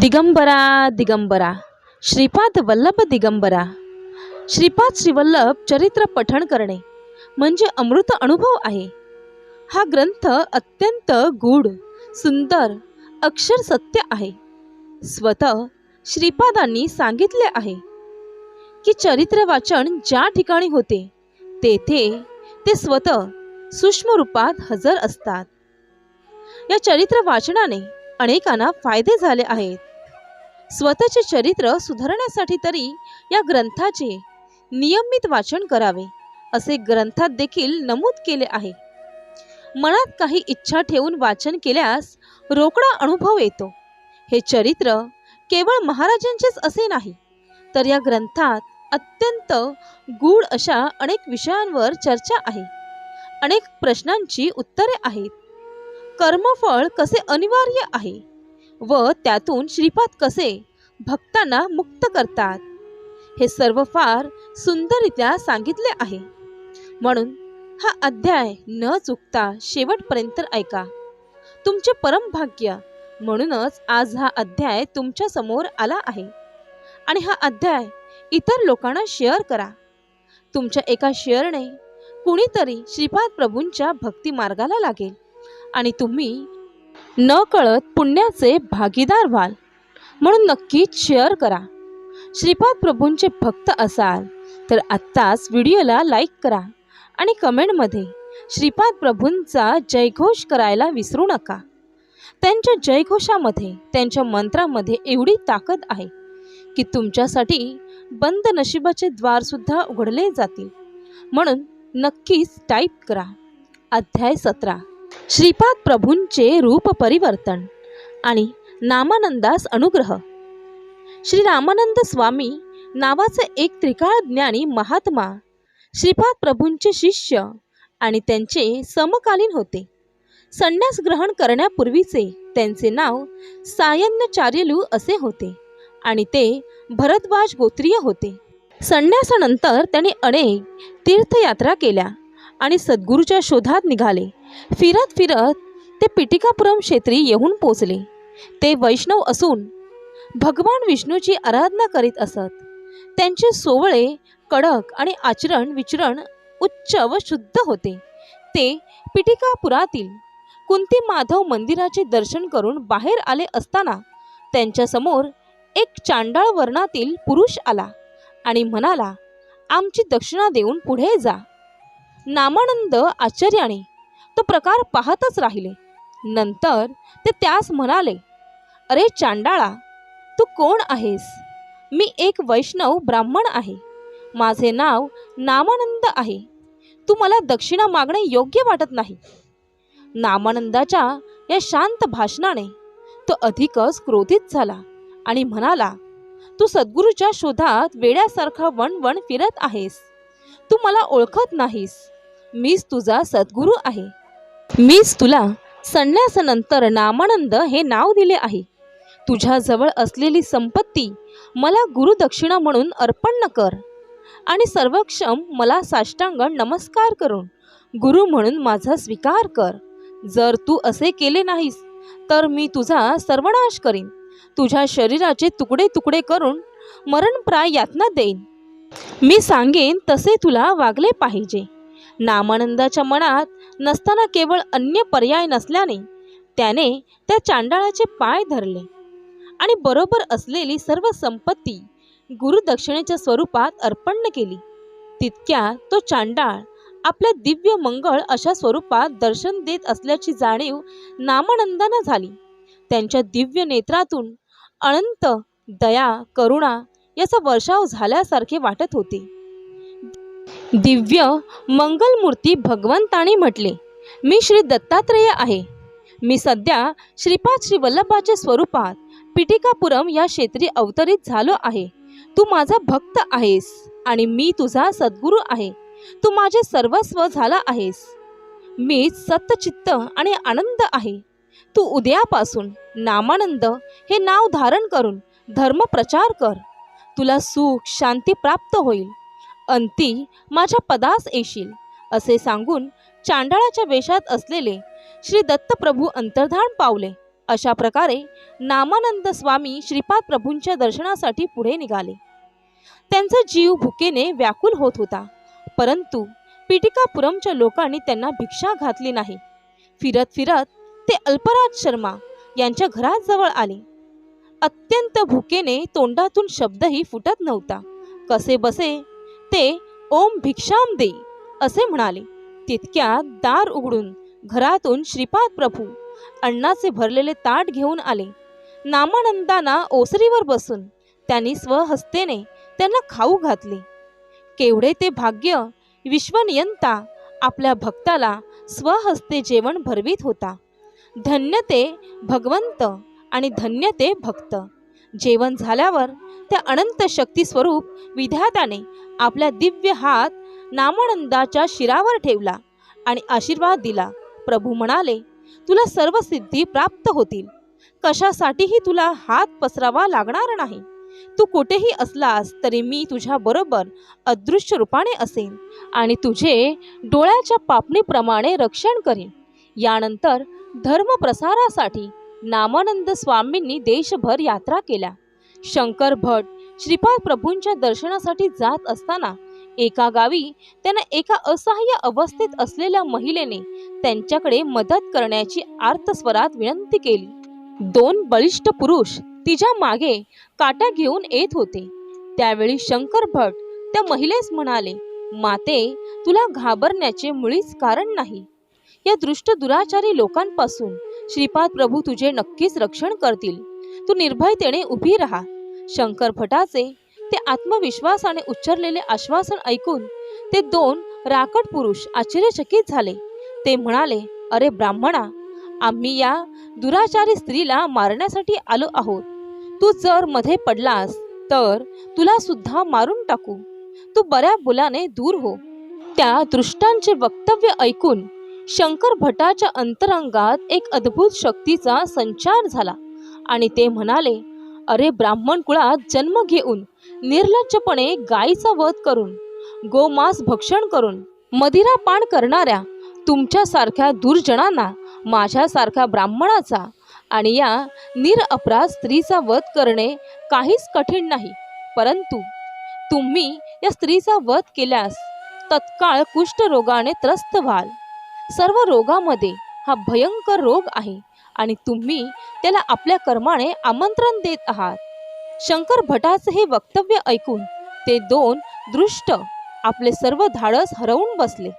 दिगंबरा दिगंबरा. श्रीपाद वल्लभ दिगंबरा. श्रीपाद श्रीवल्लभ चरित्र पठण करणे म्हणजे अमृत अनुभव आहे. हा ग्रंथ अत्यंत गूढ सुंदर अक्षर सत्य आहे. स्वतः श्रीपादांनी सांगितले आहे की चरित्र वाचन ज्या ठिकाणी होते तेथे ते स्वतः सूक्ष्म रूपात हजर असतात. या चरित्र वाचनाने अनेकांना फायदे झाले आहेत. स्वतःचे चरित्र सुधारण्यासाठी तरी या ग्रंथाचे नियमित वाचन करावे असे ग्रंथात देखील नमूद केले आहे. मनात काही इच्छा ठेवून वाचन केल्यास रोकडा अनुभव येतो. हे चरित्र केवळ महाराजांचेच असे नाही तर या ग्रंथात अत्यंत गूढ अशा अनेक विषयांवर चर्चा आहे. अनेक प्रश्नांची उत्तरे आहेत. कर्मफळ कसे अनिवार्य आहे? व त्यातून श्रीपाद कसे भक्तांना मुक्त करतात? हे सर्व फार सुंदररित्या सांगितले आहे. म्हणून हा अध्याय न चुकता शेवटपर्यंत ऐका. तुमचे परम भाग्य म्हणूनच आज हा अध्याय तुमच्यासमोर आला आहे. आणि हा अध्याय इतर लोकांना शेअर करा. तुमच्या एका शेअरने कुणीतरी श्रीपाद प्रभूंच्या भक्ती मार्गाला लागेल. आणि तुम्ही न कळत पुण्याचे भागीदार व्हाल. म्हणून नक्कीच शेअर करा. श्रीपाद प्रभूंचे भक्त असाल तर आत्ताच व्हिडिओला लाईक करा आणि कमेंटमध्ये श्रीपाद प्रभूंचा जयघोष करायला विसरू नका. त्यांच्या जयघोषामध्ये त्यांच्या मंत्रामध्ये एवढी ताकद आहे की तुमच्यासाठी बंद नशिबाचे द्वारसुद्धा उघडले जातील. म्हणून नक्कीच टाईप करा. अध्याय सतरा. श्रीपाद प्रभूंचे रूप परिवर्तन आणि नामानंदास अनुग्रह. श्री रामानंद स्वामी नावाचे एक त्रिकाळ ज्ञानी महात्मा श्रीपाद प्रभूंचे शिष्य आणि त्यांचे समकालीन होते. संन्यास ग्रहण करण्यापूर्वीचे त्यांचे नाव सायन्यचार्यलू असे होते आणि ते भरद्वाज गोत्रीय होते. संन्यासानंतर त्यांनी अनेक तीर्थयात्रा केल्या आणि सद्गुरूच्या शोधात निघाले. फिरत फिरत ते पिटिकापुरम क्षेत्री येऊन पोचले. ते वैष्णव असून भगवान विष्णूची आराधना करीत असत. त्यांचे सोवळे कडक आणि आचरण विचरण उच्च व शुद्ध होते. ते पिटिकापुरातील कुंती माधव मंदिराचे दर्शन करून बाहेर आले असताना त्यांच्यासमोर एक चांडाळ वर्णातील पुरुष आला आणि म्हणाला आमची दक्षिणा देऊन पुढे जा. नामानंद आचार्याने तो प्रकार पाहतच राहिले. नंतर ते त्यास म्हणाले अरे चांडाळा तू कोण आहेस? मी एक वैष्णव ब्राह्मण आहे. माझे नाव नामानंद आहे. तू मला दक्षिणा मागणे योग्य वाटत नाही. नामानंदाच्या या शांत भाषणाने तो अधिकच क्रोधित झाला आणि म्हणाला तू सद्गुरूच्या शोधात वेड्यासारखा वणवण फिरत आहेस. तू मला ओळखत नाहीस. मीच तुझा सद्गुरू आहे. मीच तुला संन्यासानंतर नामानंद हे नाव दिले आहे. तुझ्याजवळ असलेली संपत्ती मला गुरुदक्षिणा म्हणून अर्पण कर आणि सर्वक्षम मला साष्टांग नमस्कार करून गुरु म्हणून माझा स्वीकार कर. जर तू असे केले नाहीस तर मी तुझा सर्वनाश करीन. तुझ्या शरीराचे तुकडे तुकडे करून मरणप्राय यातना देईन. मी सांगेन तसे तुला वागले पाहिजे. नामानंदाच्या मनात नसताना केवळ अन्य पर्याय नसल्याने त्याने त्या चांडाळाचे पाय धरले. आणि बरोबर असलेली सर्व संपत्ती गुरुदक्षिणेच्या स्वरूपात अर्पण केली. तितक्या तो चांडाळ आपल्या दिव्य मंगळ अशा स्वरूपात दर्शन देत असल्याची जाणीव नामानंदानं झाली. त्यांच्या दिव्य नेत्रातून अनंत दया करुणा याचा वर्षाव झाल्यासारखे वाटत होते. दिव्य मंगलमूर्ती भगवंताने म्हटले मी श्री दत्तात्रेय आहे. मी सध्या श्रीपाद श्री वल्लभाच्या स्वरूपात पिटिकापुरम या क्षेत्री अवतरित झालो आहे. तू माझा भक्त आहेस आणि मी तुझा सद्गुरू आहे. तू माझे सर्वस्व झाला आहेस. मी सत्यचित्त आणि आनंद आहे. तू उद्यापासून नामानंद हे नाव धारण करून धर्म प्रचार कर. तुला सुख शांती प्राप्त होईल. अंती माझ्या पदास येशील असे सांगून चांडाळाच्या वेशात असलेले श्री दत्तप्रभू अंतर्धान पावले. अशा प्रकारे नामानंद स्वामी श्रीपाद प्रभूंच्या दर्शनासाठी पुढे निघाले. त्यांचा जीव भुकेने व्याकुल होत होता परंतु पिटिकापुरमच्या लोकांनी त्यांना भिक्षा घातली नाही. फिरत फिरत ते अल्पराज शर्मा यांच्या घराजवळ आले. अत्यंत भुकेने तोंडातून शब्दही फुटत नव्हता. कसे बसे ते ओम भिक्षाम दे असे म्हणाले. तितक्यात दार उघडून घरातून श्रीपाद प्रभू अण्णाचे भरलेले ताट घेऊन आले. नामानंदांना ओसरीवर बसून त्यांनी स्वहस्तेने त्यांना खाऊ घातले. केवढे ते भाग्य विश्वनियंता आपल्या भक्ताला स्वहस्ते जेवण भरवीत होता. धन्य ते भगवंत आणि धन्य ते भक्त. जेवण झाल्यावर त्या अनंत शक्ती स्वरूप विधाताने आपल्या दिव्य हात नामानंदाच्या शिरावर ठेवला आणि आशीर्वाद दिला. प्रभू म्हणाले तुला सर्व सिद्धी प्राप्त होतील. कशासाठीही तुला हात पसरावा लागणार नाही. तू कुठेही असलास तरी मी तुझ्या बरोबर अदृश्य रूपाने असेन आणि तुझे डोळ्याच्या पापणीप्रमाणे रक्षण करेन. यानंतर धर्म प्रसारासाठी नामानंद स्वामींनी देशभर यात्रा केल्या. शंकर भट श्रीपाद प्रभूंच्या दर्शनासाठी जात असताना एका गावी त्यांना एका असहाय्य अवस्थेत असलेल्या महिलेने त्यांच्याकडे मदत करण्याची आर्तस्वरात विनंती केली. दोन बलिष्ठ पुरुष तिच्यामागे काट्या घेऊन येत होते. त्यावेळी शंकर भट त्या महिलेस म्हणाले माते तुला घाबरण्याचे मुळीच कारण नाही. या दृष्ट दुराचारी लोकांपासून श्रीपाद प्रभू तुझे नक्कीच रक्षण करतील. तू निर्भयतेने उभी राहा. शंकर भटाचे ते आत्मविश्वासाने उच्चारलेले आश्वासन ऐकून ते दोन राकट पुरुष आश्चर्यचकित झाले. ते म्हणाले अरे ब्राह्मणा आम्ही या दुराचारी स्त्रीला मारण्यासाठी आलो आहोत. तू जर मध्ये पडलास तर तुला सुद्धा मारून टाकू. तू बऱ्या बुलाने दूर हो. त्या दृष्टांचे वक्तव्य ऐकून शंकर भटाच्या अंतरंगात एक अद्भुत शक्तीचा संचार झाला आणि ते म्हणाले अरे ब्राह्मण कुळात जन्म घेऊन निर्लज्जपणे गायीचा वध करून गोमांस भक्षण करून मदिरा पान करणाऱ्या तुमच्यासारख्या दुर्जनांना माझ्यासारख्या ब्राह्मणाचा आणि या निरअपराध स्त्रीचा वध करणे काहीच कठीण नाही. परंतु तुम्ही या स्त्रीचा वध केल्यास तत्काळ कुष्ठरोगाने त्रस्त व्हाल. सर्व रोगामध्ये हा भयंकर रोग आहे आणि तुम्ही त्याला आपल्या कर्माने आमंत्रण देत आहात. शंकर भटाचं हे वक्तव्य ऐकून ते दोन दृष्ट आपले सर्व धाडस हरवून बसले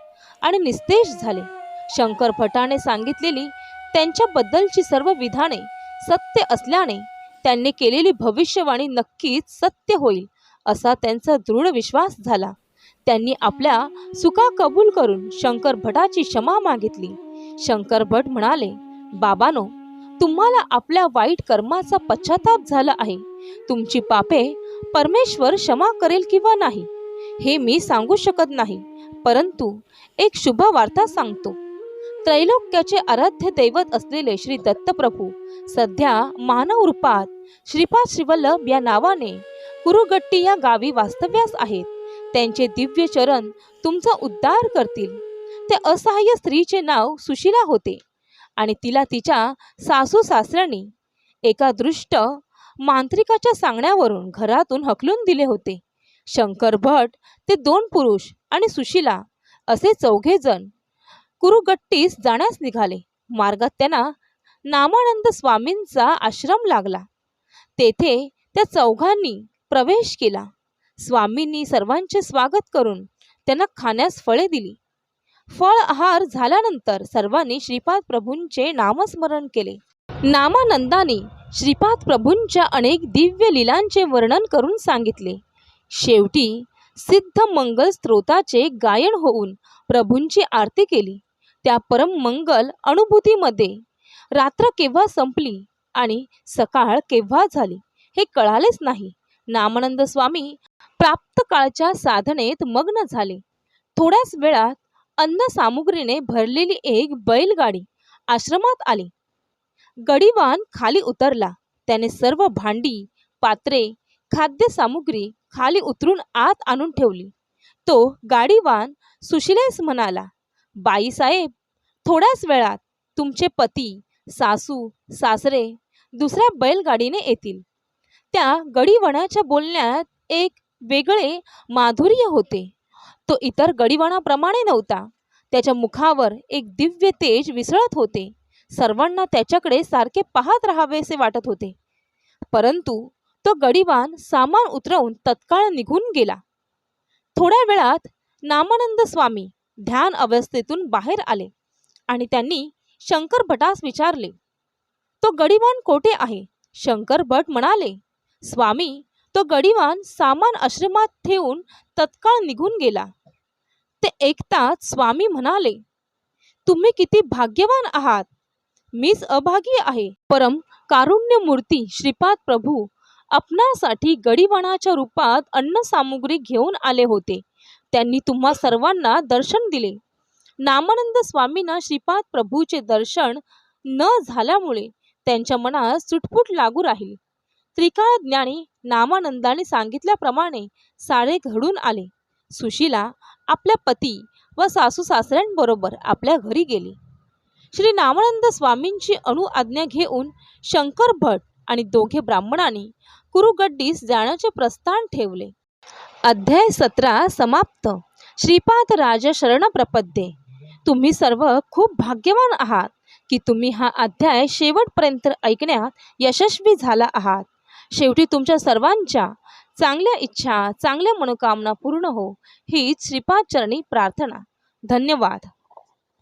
आणि निस्तेज झाले. शंकर भटाने सांगितलेली त्यांच्याबद्दलची सर्व विधाने सत्य असल्याने त्यांनी केलेली भविष्यवाणी नक्कीच सत्य होईल असा त्यांचा दृढ विश्वास झाला. त्यांनी आपल्या सुखा कबूल करून शंकर भटाची क्षमा मागितली. शंकर भट म्हणाले बाबानो तुम्हाला आपल्या वाईट कर्माचा पश्चाताप झाला आहे. तुमची पापे परमेश्वर क्षमा करेल किंवा नाही हे मी सांगू शकत नाही परंतु एक शुभ वार्ता सांगतो. त्रैलोक्याचे आराध्य दैवत असलेले श्री दत्तप्रभू सध्या मानव रूपात श्रीपाद श्रीवल्लभ या नावाने कुरुगट्टी या गावी वास्तव्यास आहेत. त्यांचे दिव्य चरण तुमचा उद्धार करतील. त्या असहाय्य स्त्रीचे नाव सुशिला होते आणि तिला तिच्या सासू सासऱ्यांनी एका दृष्ट मांत्रिकाच्या सांगण्यावरून घरातून हकलून दिले होते. शंकर भट ते दोन पुरुष आणि सुशिला असे चौघे जण कुरुगट्टीस जाण्यास निघाले. मार्गात त्यांना नामानंद स्वामींचा आश्रम लागला. तेथे त्या चौघांनी प्रवेश केला. स्वामींनी सर्वांचे स्वागत करून त्यांना खाण्यास फळे दिली. फळ आहार झाल्यानंतर सर्वांनी श्रीपाद प्रभूंचे नामस्मरण केले. नामानंदाने श्रीपाद प्रभूंच्या अनेक दिव्य लीलांचे वर्णन करून सांगितले. शेवटी सिद्ध मंगल स्त्रोताचे गायन होऊन प्रभूंची आरती केली. त्या परम मंगल अनुभूतीमध्ये रात्र केव्हा संपली आणि सकाळ केव्हा झाली हे कळालेच नाही. नामानंद स्वामी प्राप्त काळच्या साधनेत मग्न झाले. थोड्याच वेळात अन्न सामुग्रीने भरलेली एक बैलगाडी आश्रमात आली. गडीवान खाली उतरला. त्याने सर्व भांडी पात्रे खाद्य सामुग्री खाली उतरून आत आणून ठेवली. तो गाडीवान सुशिलेस म्हणाला बाईसाहेब थोड्याच वेळात तुमचे पती सासू सासरे दुसऱ्या बैलगाडीने येतील. त्या गडीवणाच्या बोलण्यात एक वेगळे माधुर्य होते. तो इतर गडीवणाप्रमाणे नव्हता. त्याच्या मुखावर एक दिव्य तेज विसळत होते. सर्वांना त्याच्याकडे सारखे पाहत राहावेसे वाटत होते. परंतु तो गडीवान सामान उतरवून तत्काळ निघून गेला. थोड्या वेळात नामानंद स्वामी ध्यान अवस्थेतून बाहेर आले आणि त्यांनी शंकर भटास विचारले तो गडीवान कोठे आहे? शंकर भट म्हणाले स्वामी तो गडीवान सामान आश्रमात ठेवून तत्काळ निघून गेला. ते ऐकताच स्वामी म्हणाले तुम्ही किती भाग्यवान आहात. मीच अभागी आहे. परम कारुण्य मूर्ती श्रीपाद प्रभू आपणासाठी गडीवणाच्या रूपात अन्न सामुग्री घेऊन आले होते. त्यांनी तुम्हा सर्वांना दर्शन दिले. नामानंद स्वामींना श्रीपाद प्रभूचे दर्शन न झाल्यामुळे त्यांच्या मनात सुटफूट लागू राहील. त्रिकाळ ज्ञानी नामानंदाने सांगितल्याप्रमाणे सारे घडून आले. सुशीला आपल्या पती व सासू सासऱ्यांबरोबर आपल्या घरी गेली. श्री नामानंद स्वामींची अणुआज्ञा घेऊन शंकर भट आणि दोघे ब्राह्मणांनी कुरुगड्डीस जाण्याचे प्रस्थान ठेवले. अध्याय सतरा समाप्त. श्रीपाद राजा शरण प्रपद्ये तुम्ही सर्व खूप भाग्यवान आहात की तुम्ही हा अध्याय शेवटपर्यंत ऐकण्यात यशस्वी झाला आहात. शेवटी तुमच्या सर्वांच्या चांगल्या इच्छा चांगल्या मनोकामना पूर्ण हो हीच श्रीपाद चरणी प्रार्थना. धन्यवाद.